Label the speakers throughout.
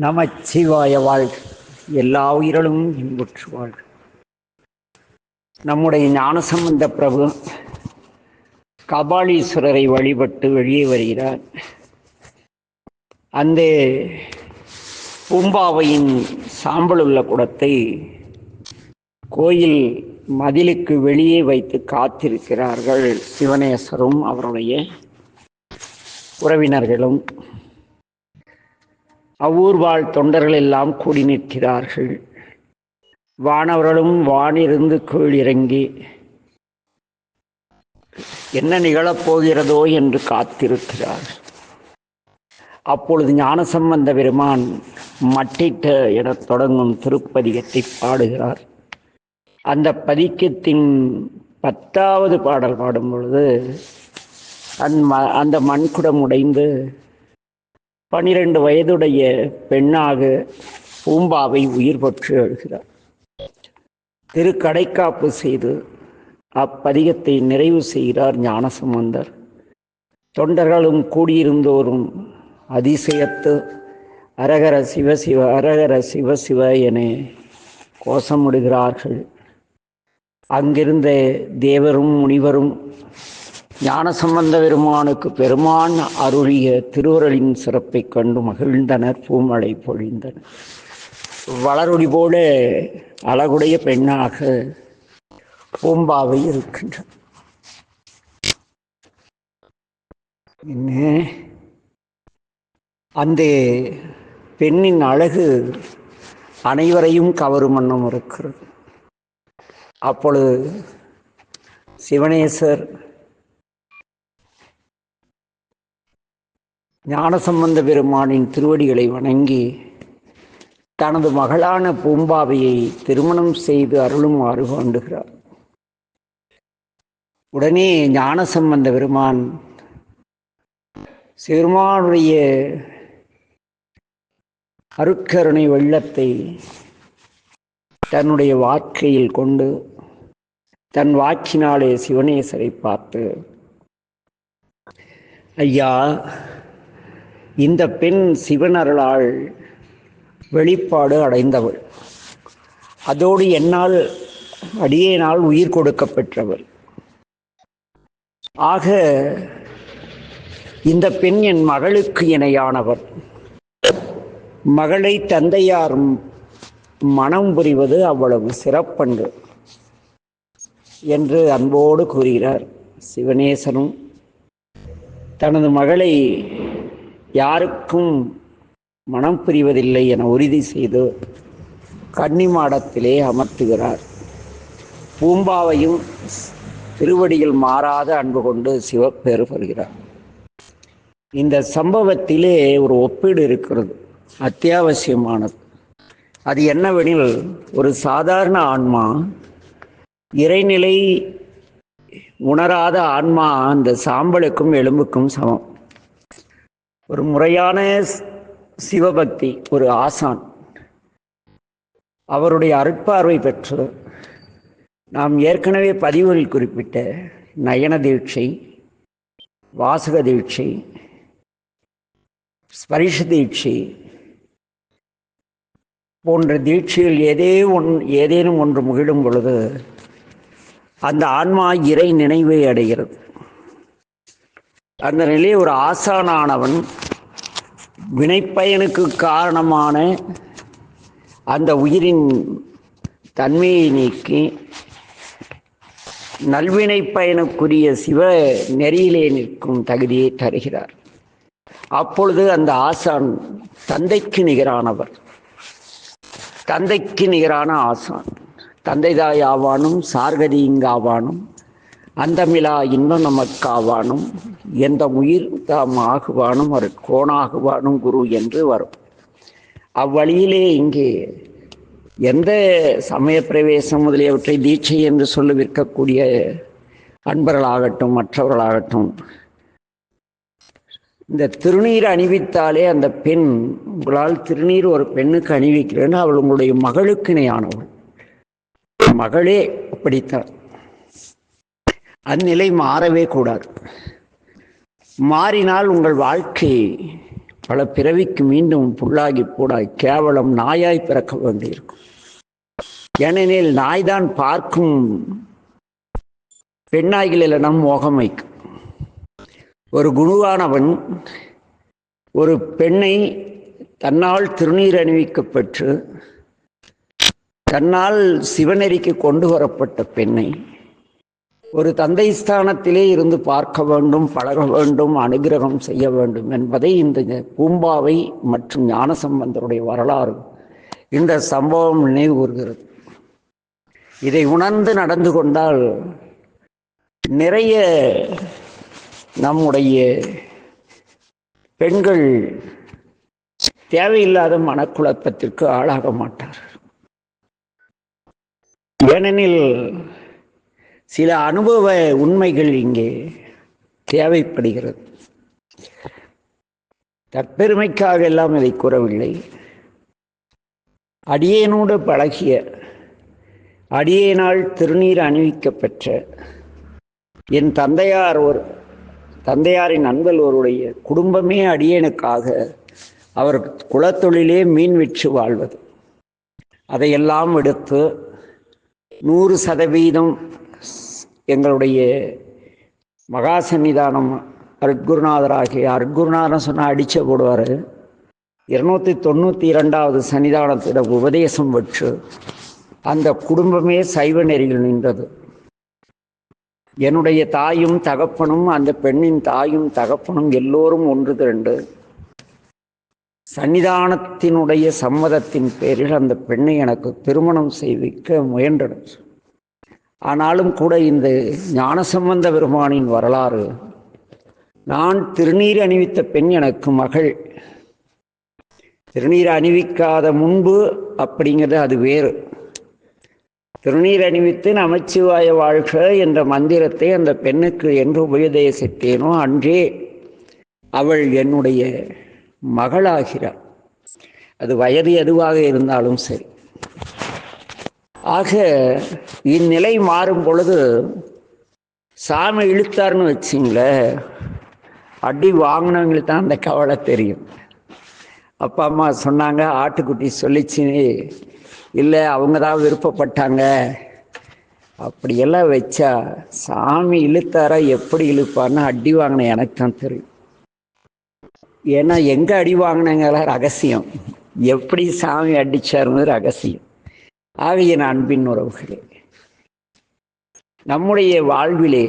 Speaker 1: நமச்சிவாய வாழ்க. எல்லா உயிர்களும் இன்புற்று வாழ்க. நம்முடைய ஞானசம்பந்த பிரபு கபாலீஸ்வரரை வழிபட்டு வெளியே வருகிறார். அந்த பூம்பாவையின் சாம்பலுள்ள குடத்தை கோயில் மதிலுக்கு வெளியே வைத்து காத்திருக்கிறார்கள் சிவனேஸ்வரும் அவருடைய உறவினர்களும். அவ்வூர் வாழ் தொண்டர்கள் எல்லாம் கூடி நிற்கிறார்கள். வானவர்களும் வானிருந்து கீழ் இறங்கி என்ன நிகழப்போகிறதோ என்று காத்திருக்கிறார் அப்பொழுது ஞானசம்பந்த பெருமான் மட்டிட்ட என தொடங்கும் திருப்பதிகத்தை பாடுகிறார். அந்த பதிக்கத்தின் பத்தாவது பாடல் பாடும் பொழுது ம- அந்த மண்குடம் உடைந்து பனிரெண்டு வயதுடைய பெண்ணாக பூம்பாவை உயிர் பற்று எழுகிறார். திருக்கடைக்காப்பு செய்து அப்பதிகத்தை நிறைவு செய்கிறார் ஞானசம்பந்தர். தொண்டர்களும் கூடியிருந்தோரும் அதிசயத்து அரகர சிவசிவ அரகர சிவசிவ என கோஷமிடுகிறார்கள். அங்கிருந்த தேவரும் முனிவரும் ஞானசம்பந்த பெருமானுக்கு பெருமான் அருளிய திருவுரலின் சிறப்பைக் கண்டு மகிழ்ந்தனர் பூமழை பொழிந்தனர். வளரொளி போல அழகுடைய பெண்ணாக பூம்பாவை இருக்கின்றனர் என்ன அந்த பெண்ணின் அழகு அனைவரையும் கவரும் வண்ணம் இருக்கிறது. அப்பொழுது சிவனேசர் ஞானசம்பந்த பெருமானின் திருவடிகளை வணங்கி தனது மகளான பூம்பாவையை திருமணம் செய்து அருளுமாறு வேண்டுகிறார். உடனே ஞானசம்பந்த பெருமான் சிறுமானுடைய அருக்கருணை வெள்ளத்தை தன்னுடைய வாக்கையில் கொண்டு தன் வாக்கினாலே சிவனேசரை பார்த்து ஐயா இந்த பெண் சிவனருளால் வெளிப்பாடு அடைந்தவள். அதோடு என்னால் அடியேனால் உயிர் கொடுக்கப்பெற்றவள். ஆக இந்த பெண் என் மகளுக்கு இணையானவர் மகளை தந்தையார் மனம் புரிவது அவ்வளவு சிறப்பன்று என்று அன்போடு கூறுகிறார் சிவனேசனும். தனது மகளை யாருக்கும் மனம் புரிவதில்லை என உறுதி செய்து கன்னிமாடத்திலே அமர்த்துகிறார். பூம்பாவையும் திருவடியில் மாறாத அன்பு கொண்டு சிவப்பேறு பெறுகிறார். இந்த சம்பவத்திலே ஒரு ஒப்பீடு இருக்கிறது அத்தியாவசியமானது. அது என்னவெனில் ஒரு சாதாரண ஆன்மா இறைநிலை உணராத ஆன்மா அந்த சாம்பலுக்கும் எலும்புக்கும் சமம். ஒரு முறையான சிவபக்தி ஒரு ஆசான். அவருடைய அருட்பார்வை பெற்று நாம் ஏற்கனவே பதிவுகளில் குறிப்பிட்ட நயன தீட்சை வாசக தீட்சை ஸ்பரிஷ தீட்சை போன்ற தீட்சையில் ஏதே ஒன் ஏதேனும் ஒன்று முகிடும் பொழுது அந்த ஆன்மா இறை நினைவை அடைகிறது. அந்த நிலையை ஒரு ஆசானானவன் வினைப்பயனுக்கு காரணமான அந்த உயிரின் தன்மையை நீக்கி நல்வினை பயனுக்குரிய சிவ நெறியிலே நிற்கும் தகுதியை தருகிறார். அப்பொழுது அந்த ஆசான் தந்தைக்கு நிகரானவர். தந்தைக்கு நிகரான ஆசான். தந்தைதாய் ஆவானும் சார்கதியிங்காவானும் அந்தமிலா இன்னும் நமக்காவானும் எந்த உயிர் தாம் ஆகுவானும் ஒரு கோணாகுவானும் குரு என்று வரும். அவ்வழியிலே இங்கே எந்த சமய பிரவேசம் முதலியவற்றை தீட்சை என்று சொல்லி விற்கக்கூடிய அன்பர்களாகட்டும் மற்றவர்களாகட்டும் இந்த திருநீர் அணிவித்தாலே அந்த பெண் உங்களால் திருநீர் ஒரு பெண்ணுக்கு அணிவிக்கிறேன்னு அவள் உங்களுடைய மகளுக்கு இணையானவள். மகளே அப்படித்தான். அந்நிலை மாறவே கூடாது. மாறினால் உங்கள் வாழ்க்கை பல பிறவிக்கு மீண்டும் புல்லாகி பூடாய். கேவலம் நாயாய் பிறக்க வேண்டியிருக்கும். ஏனெனில் நாய்தான் பார்க்கும் பெண்ணாய்களிடம் மோகம் வைக்கும் ஒரு குருவானவன் ஒரு பெண்ணை தன்னால் திருநீர் அணிவிக்கப்பெற்று தன்னால் சிவநெறிக்கு கொண்டு வரப்பட்ட பெண்ணை ஒரு தந்தை ஸ்தானத்திலே இருந்து பார்க்க வேண்டும் பழக வேண்டும் அனுகிரகம் செய்ய வேண்டும் என்பதை இந்த பூம்பாவை மற்றும் ஞானசம்பந்தருடைய வரலாறு இந்த சம்பவம் நினைவு கூறுகிறது. இதை உணர்ந்து நடந்து கொண்டால் நிறைய நம்முடைய பெண்கள் தேவையில்லாத மனக்குழப்பத்திற்கு ஆளாக மாட்டார் ஏனெனில் சில அனுபவ உண்மைகள் இங்கே தேவைப்படுகிறது. தற்பெருமைக்காக எல்லாம் இதை கூறவில்லை. அடியேனோடு பழகிய அடியேனால் திருநீர் அணிவிக்கப்பெற்ற என் தந்தையார் ஒரு தந்தையாரின் நண்பர் ஒருடைய குடும்பமே அடியேனுக்காக அவர் குலத்தொழிலே மீன் விற்று வாழ்வது. அதையெல்லாம் எடுத்து நூறு சதவீதம் எங்களுடைய மகா சன்னிதானம் அருட்குருநாதராகிய அருட்குருநாதன் சொன்னால் அடிச்ச போடுவார். இருநூத்தி தொண்ணூற்றி இரண்டாவது சன்னிதானத்திடம் உபதேசம் பெற்று அந்த குடும்பமே சைவ நெறியில் நின்றது. என்னுடைய தாயும் தகப்பனும் அந்த பெண்ணின் தாயும் தகப்பனும் எல்லோரும் ஒன்று திரண்டு சன்னிதானத்தினுடைய சம்மதத்தின் பேரில் அந்த பெண்ணை எனக்கு திருமணம் செய்விக்க முயன்றனர். ஆனாலும் கூட இந்த ஞானசம்பந்த பெருமானின் வரலாறு நான் திருநீர் அணிவித்த பெண் எனக்கு மகள். திருநீர் அணிவிக்காத முன்பு அப்படிங்கிறது அது வேறு. திருநீர் அணிவித்து நமச்சிவாய வாழ்க என்ற மந்திரத்தை அந்த பெண்ணுக்கு என்று உபதேசித்தேனோ அன்றே அவள் என்னுடைய மகளாகிறாள். அது வயது எதுவாக இருந்தாலும் சரி. ஆக இந்நிலை மாறும் பொழுது சாமி இழுத்தார்னு வச்சிங்களேன் அடி வாங்கினவங்களுக்கு தான் அந்த கவலை தெரியும். அப்பா அம்மா சொன்னாங்க ஆட்டுக்குட்டி சொல்லிச்சு இல்லை அவங்க தான் விருப்பப்பட்டாங்க. அப்படியெல்லாம் வச்சா சாமி இழுத்தாரா எப்படி இழுப்பார்னு அடி வாங்கின எனக்கு தான் தெரியும். ஏன்னா எங்கே அடி வாங்கினங்களா ரகசியம். எப்படி சாமி அடிச்சாருன்னு ரகசியம். ஆகிய அன்பின் உறவுகளே நம்முடைய வாழ்விலே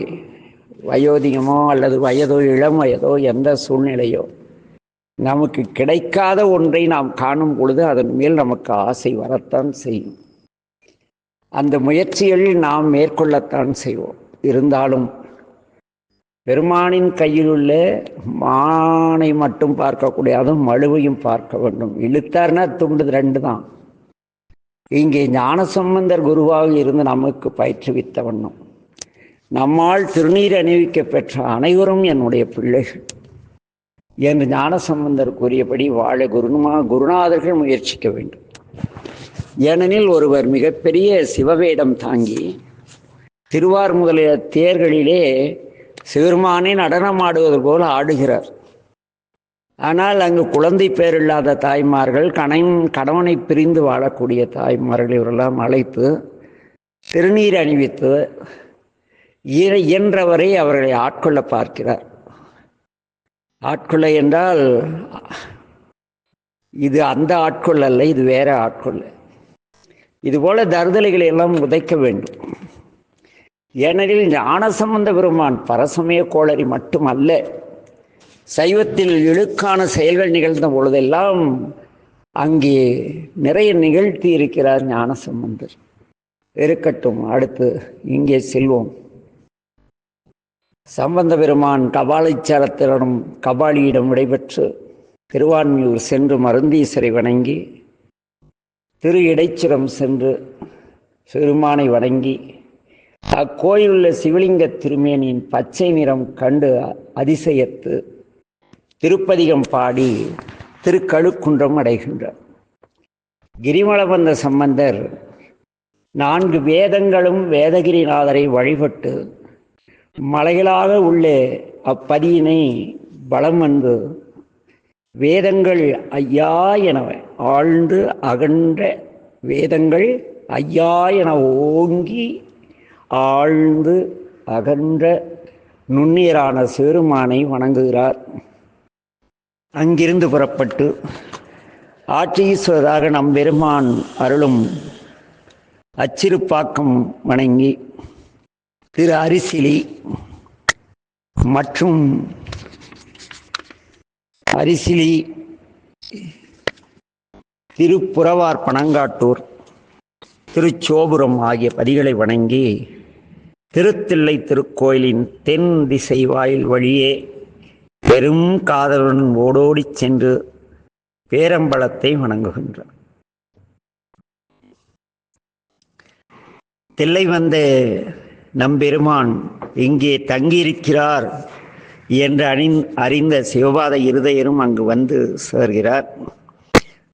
Speaker 1: வயோதிகமோ அல்லது வயதோ இளம் வயதோ எந்த சூழ்நிலையோ நமக்கு கிடைக்காத ஒன்றை நாம் காணும் பொழுது அதன் மேல் நமக்கு ஆசை வரத்தான் செய்யும். அந்த முயற்சிகளில் நாம் மேற்கொள்ளத்தான் செய்வோம். இருந்தாலும் பெருமானின் கையில் உள்ள மானை மட்டும் பார்க்கக்கூடிய அதுவும் மழுவையும் பார்க்க வேண்டும். இழுத்தார்னா துண்டு ரெண்டு தான் இங்கே ஞானசம்பந்தர் குருவாக இருந்து நமக்கு பயிற்றுவித்த வண்ணம். நம்மால் திருநீர் அணிவிக்க பெற்ற அனைவரும் என்னுடைய பிள்ளைகள். என்று ஞானசம்பந்தர் கூறியபடி வாழ குருமா குருநாதர்கள் முயற்சிக்க வேண்டும். ஏனெனில் ஒருவர் மிகப்பெரிய சிவவேடம் தாங்கி திருவார் முதலிய தேர்களிலே சிவருமானே நடனமாடுவது போல் ஆடுகிறார். ஆனால் அங்கு குழந்தை பேர் இல்லாத தாய்மார்கள் கணவன் கணவனை பிரிந்து வாழக்கூடிய தாய்மார்கள் இவரெல்லாம் அழைத்து திருநீர் அணிவித்து இயன்றவரை அவர்களை ஆட்கொள்ள பார்க்கிறார். ஆட்கொள்ள என்றால் இது அந்த ஆட்கொள்ள அல்ல இது வேற ஆட்கொள்ள இதுபோல தருதலைகளை எல்லாம் உதைக்க வேண்டும். ஏனெனில் ஞானசம்பந்த பெருமான் பரசமய கோளரி மட்டுமல்ல சைவத்தில் இழுக்கான செயல்கள் நிகழ்ந்த பொழுதெல்லாம் அங்கே நிறைய நிகழ்த்தி இருக்கிறார் ஞானசம்பந்தர். இருக்கட்டும் அடுத்து இங்கே செல்வோம். சம்பந்த பெருமான் கபாலீச்சாரத்திடம் கபாலியிடம் விடைபெற்று திருவான்மியூர் சென்று மருந்தீசரை வணங்கி திரு இடைச்சிரம் சென்று பெருமானை வணங்கி அக்கோயிலுள்ள சிவலிங்க திருமேனியின் பச்சை நிறம் கண்டு அதிசயத்து திருப்பதிகம் பாடி திருக்கழுக்குன்றம் அடைகின்றார். கிரிமலபந்த சம்பந்தர் நான்கு வேதங்களும் வேதகிரிநாதரை வழிபட்டு மலைகளாக உள்ளே அப்பதியினை பலம் வந்து வேதங்கள் ஐயா என ஆழ்ந்து அகன்ற வேதங்கள் ஐயா என ஓங்கி ஆழ்ந்து அகன்ற நுண்ணீரான சேருமானை வணங்குகிறார். அங்கிருந்து புறப்பட்டு ஆட்சியீஸ்வரராக நம் பெருமான் அருளும் அச்சிறுப்பாக்கம் வணங்கி திரு அரிசிலி மற்றும் அரிசிலி திருப்புறவார் பனங்காட்டூர் திருச்சோபுரம் ஆகிய பதிகளை வணங்கி திருத்தில்லை திருக்கோயிலின் தென் திசை வாயில் வழியே பெரும் காதலுடன் ஓடோடிச் சென்று பேரம்பலத்தை வணங்குகின்றார் தில்லை வந்த நம்பெருமான் இங்கே தங்கியிருக்கிறார் என்று அணி அறிந்த சிவபாத இருதயரும் அங்கு வந்து சேர்கிறார்.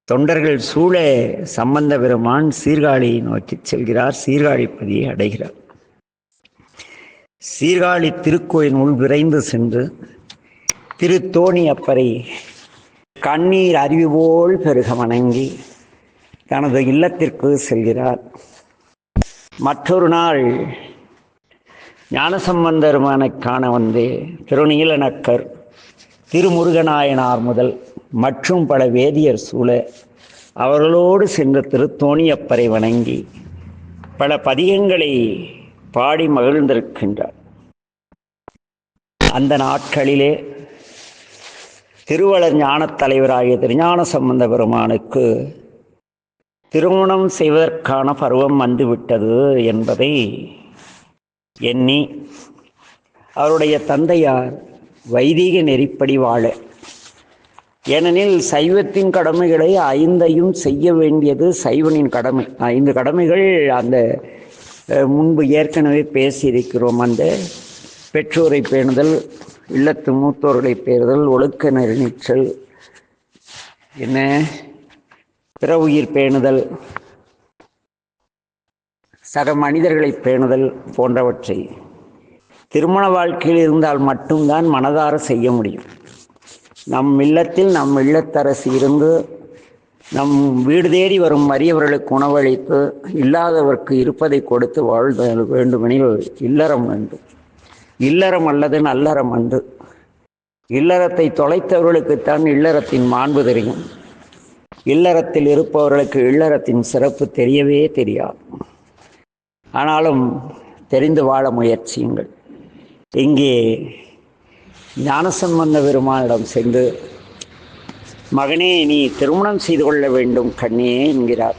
Speaker 1: தொண்டர்கள் சூழ சம்பந்த பெருமான் சீர்காழியை நோக்கி செல்கிறார் சீர்காழிப்பதியை அடைகிறார். சீர்காழி திருக்கோயில் உள் விரைந்து சென்று திருத்தோணி அப்பரை கண்ணீர் அருவி போல் பெருக வணங்கி தனது இல்லத்திற்கு செல்கிறார். மற்றொரு நாள் ஞானசம்பந்தருமானை காண வந்து திருநீலநக்கர் திருமுருகநாயனார் முதல் மற்றும் பல வேதியர் சூழ அவர்களோடு சென்று திருத்தோணியப்பரை வணங்கி பல பதிகங்களை பாடி மகிழ்ந்திருக்கின்றார். அந்த நாட்களிலே திருவளர் ஞானத் தலைவராகிய திருஞான சம்பந்த பெருமானுக்கு திருமணம் செய்வதற்கான பருவம் வந்துவிட்டது என்பதை எண்ணி அவருடைய தந்தையார் வைதீக நெறிப்படி வாழ. ஏனெனில் சைவத்தின் கடமைகளை ஐந்தையும் செய்ய வேண்டியது சைவனின் கடமை. ஐந்து கடமைகள் அந்த முன்பு ஏற்கனவே பேசியிருக்கிறோம். அந்த பெற்றோரை பேணுதல் இல்லத்து மூத்தோர்களை பேறுதல் ஒழுக்க நெறிச்சல் என்ன? பிற உயிர் பேணுதல். சக மனிதர்களை பேணுதல் போன்றவற்றை. திருமண வாழ்க்கையில் இருந்தால் மட்டும்தான் மனதார செய்ய முடியும். நம் இல்லத்தில் நம் இல்லத்தரசி இருந்து நம் வீடு தேடி வரும் வறியவர்களுக்கு உணவளித்து இல்லாதவர்க்கு இருப்பதை கொடுத்து வாழ்தல் வேண்டுமெனில் இல்லறம் வேண்டும். இல்லறம் அல்லது நல்லறம் அன்று. இல்லறத்தை தொலைத்தவர்களுக்குத்தான் இல்லறத்தின் மாண்பு தெரியும். இல்லறத்தில் இருப்பவர்களுக்கு இல்லறத்தின் சிறப்பு தெரியவே தெரியாது. ஆனாலும் தெரிந்து வாழ முயற்சியுங்கள். இங்கே ஞானசம்பந்த பெருமானிடம் சென்று மகனே நீ திருமணம் செய்து கொள்ள வேண்டும் கண்ணே என்கிறார்.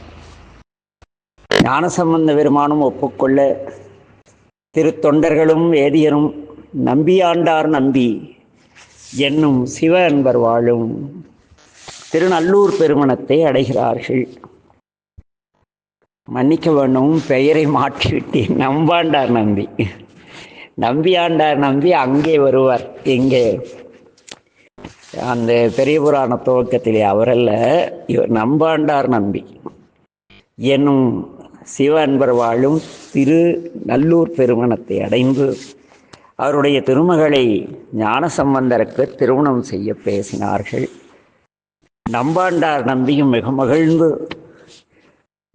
Speaker 1: ஞானசம்பந்த பெருமானும் ஒப்புக்கொள்ள திருத்தொண்டர்களும் வேதியரும் நம்பியாண்டார் நம்பி என்னும் சிவ அன்பர் வாழும். திருநல்லூர் பெருமணத்தை அடைகிறார்கள். மன்னிக்க வேண்டும் பெயரை மாற்றிவிட்டேன். நம்பாண்டார் நம்பி. நம்பியாண்டார் நம்பி அங்கே வருவார். இங்கே. அந்த பெரிய புராண துவக்கத்திலே அவரல்ல இவர் நம்பாண்டார் நம்பி. என்னும் சிவ அன்பர் வாழும் திரு நல்லூர் பெருமணத்தை அடைந்து அவருடைய திருமகளை ஞானசம்பந்தருக்கு திருமணம் செய்ய பேசினார்கள். நம்பாண்டார் நம்பியும் மிக மகிழ்ந்து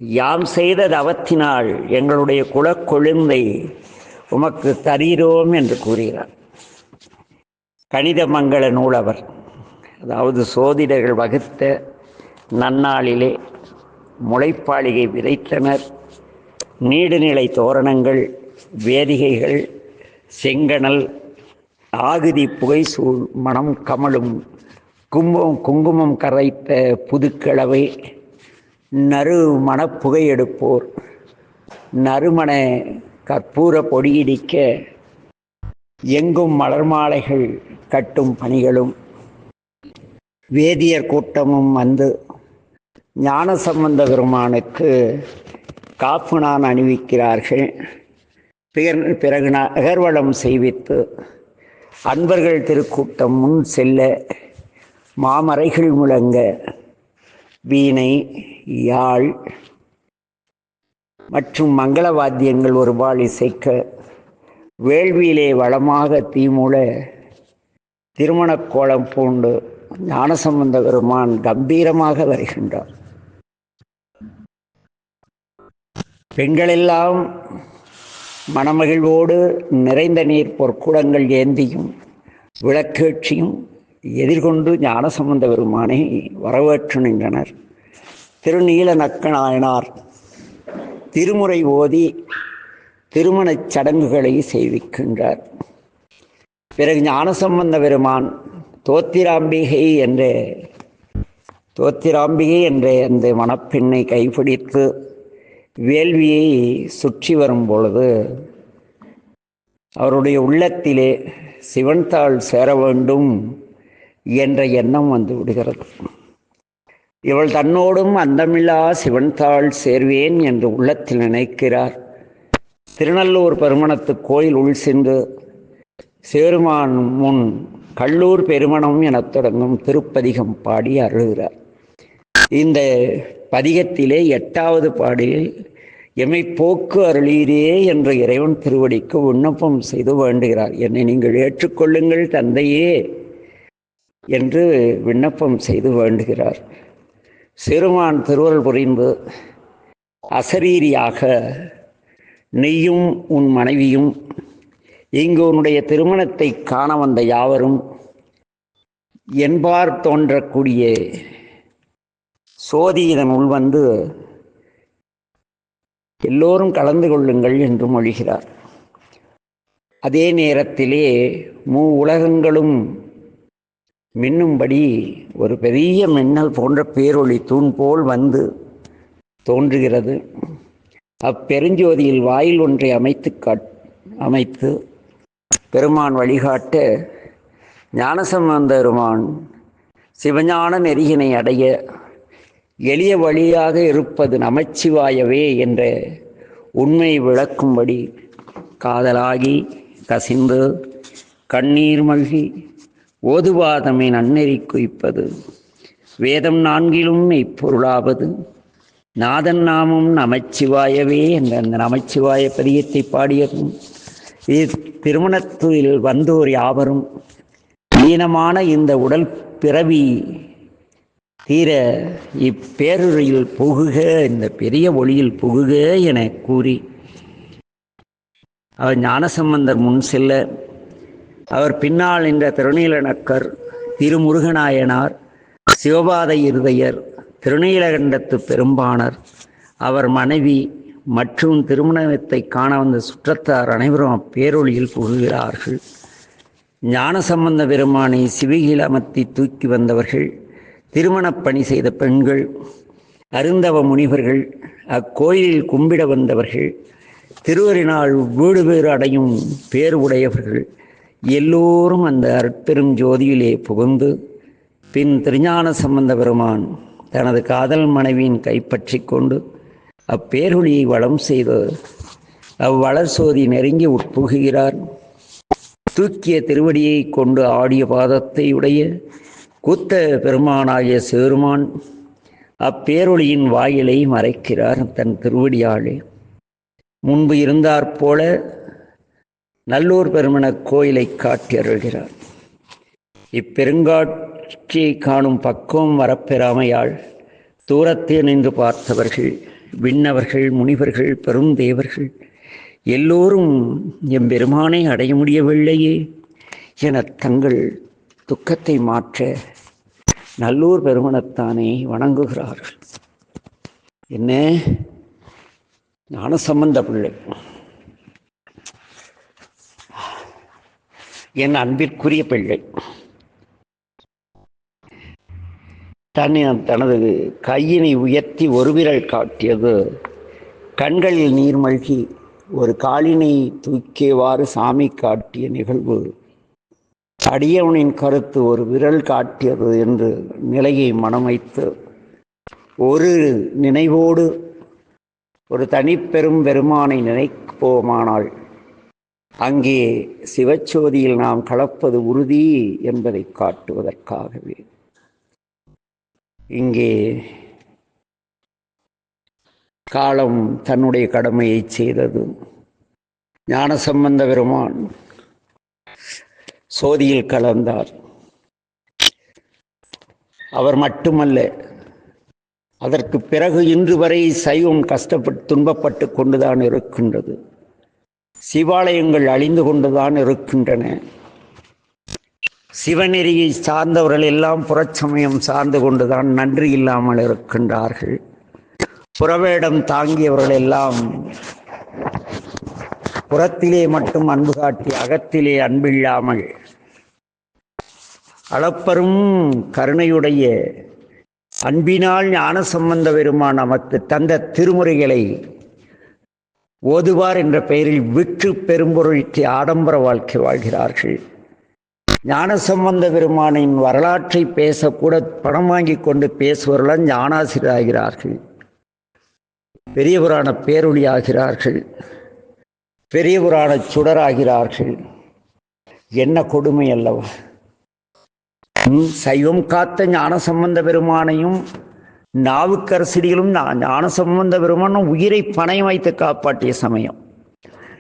Speaker 1: யாம் செய்த தவத்தினால் எங்களுடைய குலக்கொழுந்தை உமக்கு தரீரோம் என்று கூறுகிறார். கணித மங்கள நூலவர் அதாவது சோதிடர்கள் வகுத்த நன்னாளிலே முளைப்பாளிகை விதைத்தனர். நீடுநிலை தோரணங்கள் வேதிகைகள் செங்கணல் ஆகுதி புகைசூழ் மணம் கமலும் கும்பம் குங்குமம் கரைத்த புதுக்கிழவை நறு மணப்புகை எடுப்போர் நறுமண கற்பூர பொடியிடிக்க எங்கும் மலர் மாலைகள் கட்டும் பணிகளும். வேதியர் கூட்டமும் வந்து ஞான சம்பந்த பெருமானுக்கு காப்பு நான் அணிவிக்கிறார்கள். பிற- பிறகு நகர்வலம் செய்வித்து அன்பர்கள் திருக்கூட்டம் முன் செல்ல மாமரைகள் முழங்க வீணை யாழ் மற்றும் மங்கள வாத்தியங்கள் ஒருபால் இசைக்க வேள்வியிலே வளமாக தீமூல திருமணக் கோலம் பூண்டு ஞானசம்பந்த பெருமான் கம்பீரமாக வருகின்றார். பெண்களெல்லாம் மனமகிழ்வோடு நிறைந்த நீர் பொற்குடங்கள் ஏந்தியும் விளக்கேட்சியும் எதிர்கொண்டு ஞானசம்பந்த பெருமானை வரவேற்று நின்றனர். திருநீல நக்கநாயனார் திருமுறை ஓதி திருமணச் சடங்குகளை செய்விக்கின்றார். பிறகு ஞானசம்பந்த பெருமான் தோத்திராம்பிகை என்ற தோத்திராம்பிகை என்ற அந்த மணப்பெண்ணை கைப்பிடித்து வேள்வியை சுற்றி வரும் பொழுது அவருடைய உள்ளத்திலே சிவன் தாள் சேர வேண்டும் என்ற எண்ணம் வந்து விடுகிறது. இவள் தன்னோடும் அந்தமில்லா சிவன் தாள் சேர்வேன் என்று உள்ளத்தில் நினைக்கிறார். திருநல்லூர் பெருமணத்து கோயில் உள் சென்று சேருமான் முன் கல்லூர் பெருமணம் எனத் தொடங்கும் திருப்பதிகம் பாடி அருகிறார் இந்த பதிகத்திலே எட்டாவது பாடியில் எம்மை போக்கு அருளீரே என்ற இறைவன் திருவடிக்கு விண்ணப்பம் செய்து வேண்டுகிறார். என்னை நீங்கள் ஏற்றுக்கொள்ளுங்கள் தந்தையே என்று விண்ணப்பம் செய்து வேண்டுகிறார். சிறுமான் திருவருள் புரிந்து அசரீரியாக நீயும் உன் மனைவியும் இங்கு உன்னுடைய திருமணத்தை காண வந்த யாவரும் என்பார் தோன்றக்கூடிய சோதி இதன் உள்வந்து எல்லோரும் கலந்து கொள்ளுங்கள் என்று மொழிகிறார். அதே நேரத்திலே மூ உலகங்களும் மின்னும்படி ஒரு பெரிய மின்னல் போன்ற பேரொளி தூண் போல் வந்து தோன்றுகிறது. அப்பெருஞ்சோதியில் வாயில் ஒன்றை அமைத்து காட் அமைத்து பெருமான் வழிகாட்ட ஞானசம்பந்தருமான் சிவஞான நெறியினை அடைய எளிய வழியாக இருப்பது நமச்சிவாயவே என்ற உண்மை விளக்கும்படி காதலாகி கசிந்து கண்ணீர் மல்கி ஓதுவாதமை நன்னெறி குய்ப்பது வேதம் நான்கிலும் இப்பொருளாவது நாதன் நாமம் நமச்சிவாயவே என்ற அந்த நமச்சிவாய பதியத்தை பாடியதும் இது திருமணத்தில் வந்தோர் யாவரும் ஈனமான இந்த உடல் பிறவி தீர இப்பேருரையில் புகுக இந்த பெரிய ஒளியில் புகுக என கூறி அவர் ஞானசம்பந்தர் முன் செல்ல அவர் பின்னால் நின்ற திருநீலநக்கர் திருமுருகநாயனார் சிவபாத இருதயர் திருநீலகண்டத்து பெரும்பாணர் அவர் மனைவி மற்றும் திருமணத்தை காண வந்த சுற்றத்தார் அனைவரும் அப்பேரொழியில் புகுகிறார்கள். ஞானசம்பந்த பெருமானை சிவிகிலமத்தி தூக்கி வந்தவர்கள் திருமணப் பணி செய்த பெண்கள் அருந்தவ முனிவர்கள் அக்கோயிலில் கும்பிட வந்தவர்கள் திருவரினால் வீடு பேறு அடையும் பேர் உடையவர்கள் எல்லோரும் அந்த அற்பெரும் ஜோதியிலே புகுந்து பின் திருஞான சம்பந்த பெருமான் தனது காதல் மனைவியின் கைப்பற்றி கொண்டு அப்பேரொழியை வளம் செய்து அவ்வளர் சோதி நெருங்கி உட்புகுகிறார். தூக்கிய திருவடியை கொண்டு ஆடிய பாதத்தை உடைய கூத்த பெருமானாகிய சேருமான் அப்பேரொளியின் வாயிலை மறைக்கிறார் தன் திருவடியாளே முன்பு இருந்தாற்போல நல்லூர் பெருமணக் கோயிலை காட்டி அருள்கிறார் இப்பெருங்காட்சியை காணும் பக்குவம் வரப்பெறாமையால் தூரத்தே நின்று பார்த்தவர்கள் விண்ணவர்கள் முனிவர்கள் பெருந்தேவர்கள் எல்லோரும் எம்பெருமானை அடைய முடியவில்லையே என தங்கள் துக்கத்தை மாற்ற நல்லூர் பெருமணத்தானே வணங்குகிறார்கள். என்ன? ஞானசம்பந்த பிள்ளை. என் அன்பிற்குரிய பிள்ளை. தன்னை தனது கையினை உயர்த்தி ஒரு விரல் காட்டியது கண்களில் நீர்மழ்கி ஒரு காலினை தூக்கியவாறு சாமி காட்டிய நிகழ்வு அடியவனின் கருத்து ஒரு விரல் காட்டியது என்று நிலையை மனமைத்து ஒரு நினைவோடு ஒரு தனிப்பெரும் பெருமானை நினைப்போமானால் அங்கே சிவச்சோதியில் நாம் கலப்பது உறுதி என்பதை காட்டுவதற்காகவே. இங்கே காலம் தன்னுடைய கடமையை செய்தது. ஞானசம்பந்த பெருமான் சோதியில் கலந்தார். அவர் மட்டுமல்ல அதற்கு பிறகு இன்று வரை சைவம் கஷ்டப்பட்டு துன்பப்பட்டு கொண்டுதான் இருக்கின்றது. சிவாலயங்கள் அழிந்து கொண்டுதான் இருக்கின்றன. சிவநெறியை சார்ந்தவர்கள் எல்லாம் புறச்சமயம் சார்ந்து கொண்டுதான் நன்றி இல்லாமல் இருக்கின்றார்கள். புறவேடம் தாங்கியவர்கள் எல்லாம் புறத்திலே மட்டும் அன்பு காட்டி அகத்திலே அன்பில்லாமல் அளப்பரும் கருணையுடைய அன்பினால் ஞானசம்பந்த பெருமான் நமக்கு தந்த திருமுறைகளை ஓதுவார் என்ற பெயரில் விற்று பெரும்பொருளுக்கு ஆடம்பர வாழ்க்கை வாழ்கிறார்கள். ஞானசம்பந்த பெருமானின் வரலாற்றை பேசக்கூட பணம் வாங்கி கொண்டு பேசுவவர்களால் ஞானாசிரியராகிறார்கள். பெரியவரான பேரொழியாகிறார்கள். பெரியவரான சுடராகிறார்கள். என்ன கொடுமை அல்லவா? சைவம் காத்த ஞானசம்பந்த பெருமானையும் நாவுக்கரசடிகளும் ஞானசம்பந்த பெருமானும் உயிரை பணையம் வைத்து காப்பாற்றிய சமயம்.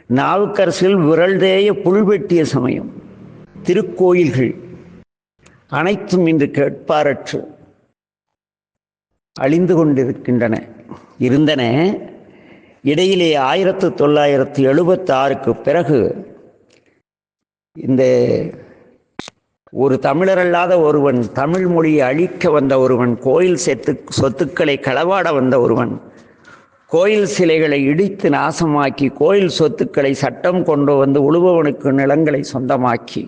Speaker 1: நாவுக்கரசில் விரல் தேய புல்வெட்டிய சமயம். திருக்கோயில்கள் அனைத்தும் இன்று கேட்பாரற்று. அழிந்து கொண்டிருக்கின்றன. இருந்தன. இடையிலே ஆயிரத்து தொள்ளாயிரத்து எழுபத்தி ஆறுக்கு பிறகு இந்த ஒரு தமிழரல்லாத ஒருவன் தமிழ் மொழியை அழிக்க வந்த ஒருவன் கோயில் செத்து சொத்துக்களை களவாட வந்த ஒருவன் கோயில் சிலைகளை இடித்து நாசமாக்கி கோயில் சொத்துக்களை சட்டம் கொண்டு வந்து உழுபவனுக்கு நிலங்களை சொந்தமாக்கி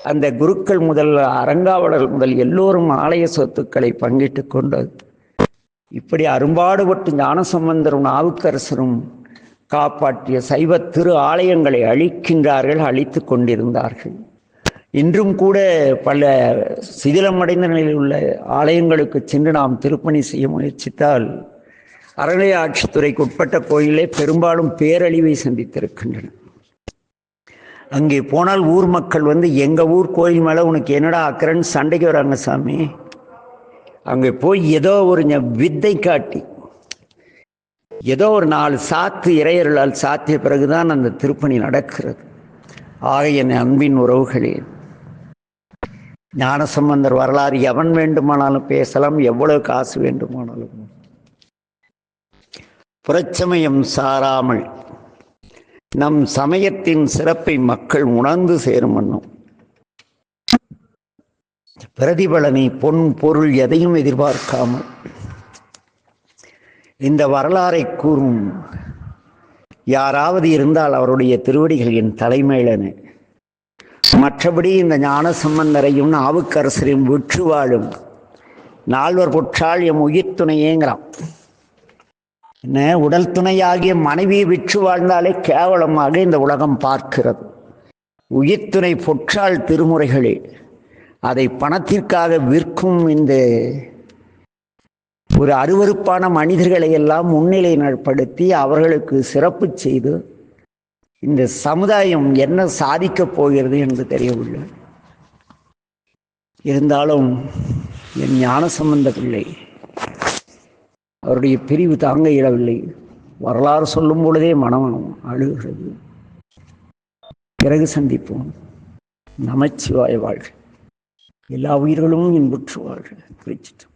Speaker 1: அந்த குருக்கள் முதல் அறங்காவலர்கள் முதல் எல்லோரும் ஆலய சொத்துக்களை பங்கிட்டு கொண்டு இப்படி அரும்பாடுபட்டு ஞானசம்பந்தரும் நாவுக்கரசரும் காப்பாற்றிய சைவ திரு ஆலயங்களை அழிக்கின்றார்கள் அழித்து கொண்டிருந்தார்கள். இன்றும் கூட பல சிதிலமடைந்த நிலையில் உள்ள ஆலயங்களுக்கு சென்று நாம் திருப்பணி செய்ய முயற்சித்தால் அறநிலைய ஆட்சித்துறைக்கு உட்பட்ட கோயிலே பெரும்பாலும் பேரழிவை சந்தித்திருக்கின்றன. அங்கே போனால் ஊர் மக்கள் வந்து எங்கள் ஊர் கோயில் மேலே உனக்கு என்னடா அக்கறன்னு சண்டைக்கு வராங்க சாமி. அங்கே போய் ஏதோ ஒரு வித்தை காட்டி ஏதோ ஒரு நாலு சாத்து இறையர்களால் சாத்திய பிறகுதான் அந்த திருப்பணி நடக்கிறது. ஆக என் அன்பின் உறவுகளே ஞானசம்பந்தர் வரலாறு எவன் வேண்டுமானாலும் பேசலாம் எவ்வளவு காசு வேண்டுமானாலும். புறச்சமயம் சாராமல் நம் சமயத்தின் சிறப்பை மக்கள் உணர்ந்து சேரும் வண்ணம். பிரதிபலனை பொன் பொருள் எதையும் எதிர்பார்க்காமல் இந்த வரலாறை கூறும் யாராவது இருந்தால் அவருடைய திருவடிகள் என் தலைமையிலன. மற்றபடி இந்த ஞான சம்பந்தரையும் நாவுக்கரசரையும் விற்று வாழும் நால்வர் புற்றால் எம் உயிர் துணையேங்கிறான். என்ன உடல் துணையாகிய மனைவியை விற்று வாழ்ந்தாலே கேவலமாக இந்த உலகம் பார்க்கிறது. உயிர் துணை பொற்றால் திருமுறைகளே. அதை பணத்திற்காக விற்கும் இந்த ஒரு அருவருப்பான மனிதர்களை எல்லாம் முன்னிலைப்படுத்தி அவர்களுக்கு சிறப்பு செய்து இந்த சமுதாயம் என்ன சாதிக்கப் போகிறது என்று தெரியவில்லை. இருந்தாலும் என் ஞான சம்பந்த பிள்ளை அவருடைய பிரிவு தாங்க இயலவில்லை. வரலாறு சொல்லும் பொழுதே மனம் அழுகிறது. பிறகு சந்திப்போம். நமச்சிவாய வாழ்க்கை எல்லா உயிர்களும் இன்புற்று வாழ்க குறிச்சிட்டு